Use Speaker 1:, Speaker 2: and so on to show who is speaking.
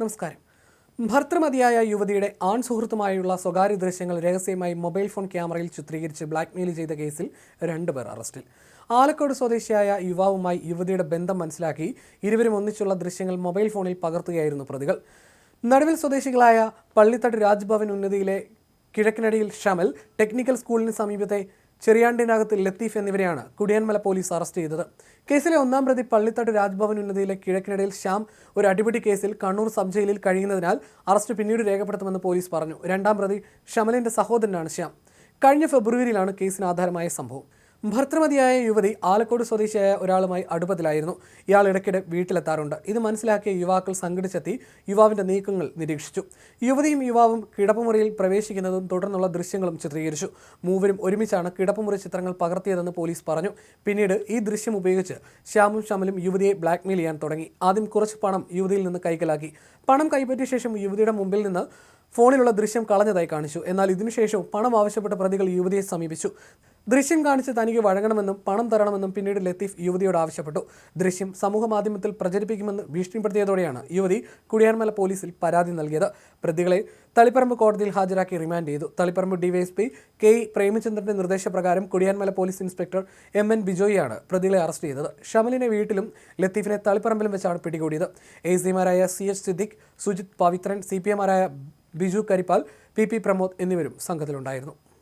Speaker 1: നമസ്കാരം. ഭർത്തൃമതിയായ യുവതിയുടെ ആൺ സുഹൃത്തുമായുള്ള സ്വകാര്യ ദൃശ്യങ്ങൾ രഹസ്യമായി മൊബൈൽ ഫോൺ ക്യാമറയിൽ ചിത്രീകരിച്ച് ബ്ലാക്ക്മെയിൽ ചെയ്ത കേസിൽ രണ്ടുപേർ അറസ്റ്റിൽ. ആലക്കോട് സ്വദേശിയായ യുവാവുമായി യുവതിയുടെ ബന്ധം മനസ്സിലാക്കി ഇരുവരും ഒന്നിച്ചുള്ള ദൃശ്യങ്ങൾ മൊബൈൽ ഫോണിൽ പകർത്തുകയായിരുന്നു പ്രതികൾ. നടുവിൽ സ്വദേശികളായ പള്ളിത്തട്ട് രാജ്ഭവൻ ഉന്നതിയിലെ കിഴക്കിനടിയിൽ ഷമൽ ടെക്നിക്കൽ സ്കൂളിന് സമീപത്തെ ചെറിയാണ്ടിനകത്ത് ലത്തീഫ് എന്നിവരെയാണ് കുടിയാൻമല പോലീസ് അറസ്റ്റ് ചെയ്തത്. കേസിലെ ഒന്നാം പ്രതി പള്ളിത്തട്ട് രാജ്ഭവൻ ഉന്നതിയിലെ കിഴക്കിനിടയിൽ ശ്യാം ഒരു അടിപിടി കേസിൽ കണ്ണൂർ സബ് ജയിലിൽ കഴിയുന്നതിനാൽ അറസ്റ്റ് പിന്നീട് രേഖപ്പെടുത്തുമെന്ന് പോലീസ് പറഞ്ഞു. രണ്ടാം പ്രതി ഷമലിന്റെ സഹോദരനാണ് ശ്യാം. കഴിഞ്ഞ ഫെബ്രുവരിയിലാണ് കേസിന് ആധാരമായ സംഭവം. ഭർത്തൃമതിയായ യുവതി ആലക്കോട് സ്വദേശിയായ ഒരാളുമായി അടുപ്പത്തിലായിരുന്നു. ഇയാൾ ഇടയ്ക്കിടെ വീട്ടിലെത്താറുണ്ട്. ഇത് മനസ്സിലാക്കിയ യുവാക്കൾ സംഘടിച്ചെത്തി യുവാവിന്റെ നീക്കങ്ങൾ നിരീക്ഷിച്ചു. യുവതിയും യുവാവും കിടപ്പുമുറിയിൽ പ്രവേശിക്കുന്നതും തുടർന്നുള്ള ദൃശ്യങ്ങളും ചിത്രീകരിച്ചു. മൂവരും ഒരുമിച്ചാണ് കിടപ്പുമുറി ചിത്രങ്ങൾ പകർത്തിയതെന്ന് പോലീസ് പറഞ്ഞു. പിന്നീട് ഈ ദൃശ്യം ഉപയോഗിച്ച് ശ്യാമും ശ്യാമലും യുവതിയെ ബ്ലാക്ക്മെയിൽ ചെയ്യാൻ തുടങ്ങി. ആദ്യം കുറച്ച് പണം യുവതിയിൽ നിന്ന് കൈക്കലാക്കി. പണം കൈപ്പറ്റിയ ശേഷം യുവതിയുടെ മുമ്പിൽ നിന്ന് ഫോണിലുള്ള ദൃശ്യം കളഞ്ഞതായി കാണിച്ചു. എന്നാൽ ഇതിനുശേഷം പണം ആവശ്യപ്പെട്ട പ്രതികൾ യുവതിയെ സമീപിച്ചു. ദൃശ്യം കാണിച്ച് തനിക്ക് വഴങ്ങണമെന്നും പണം തരണമെന്നും പിന്നീട് ലത്തീഫ് യുവതിയോട് ആവശ്യപ്പെട്ടു. ദൃശ്യം സമൂഹ മാധ്യമത്തിൽ പ്രചരിപ്പിക്കുമെന്ന് ഭീഷണിപ്പെടുത്തിയതോടെയാണ് യുവതി കുടിയാൻമല പോലീസിൽ പരാതി നൽകിയത്. പ്രതികളെ തളിപ്പറമ്പ് കോടതിയിൽ ഹാജരാക്കി റിമാൻഡ് ചെയ്തു. തളിപ്പറമ്പ് ഡിവൈഎസ്പി കെ പ്രേമചന്ദ്രന്റെ നിർദ്ദേശപ്രകാരം Kudiyanmala police inspector M N ബിജോയിയാണ് പ്രതികളെ അറസ്റ്റ് ചെയ്തത്. ഷമലിനെ വീട്ടിലും ലത്തീഫിനെ തളിപ്പറമ്പിലും വെച്ചാണ് പിടികൂടിയത്. A സിമാരായ C H Siddique Sujith Pavithran C P എമാരായ Biju Karippal P P Pramod എന്നിവരും സംഘത്തിലുണ്ടായിരുന്നു.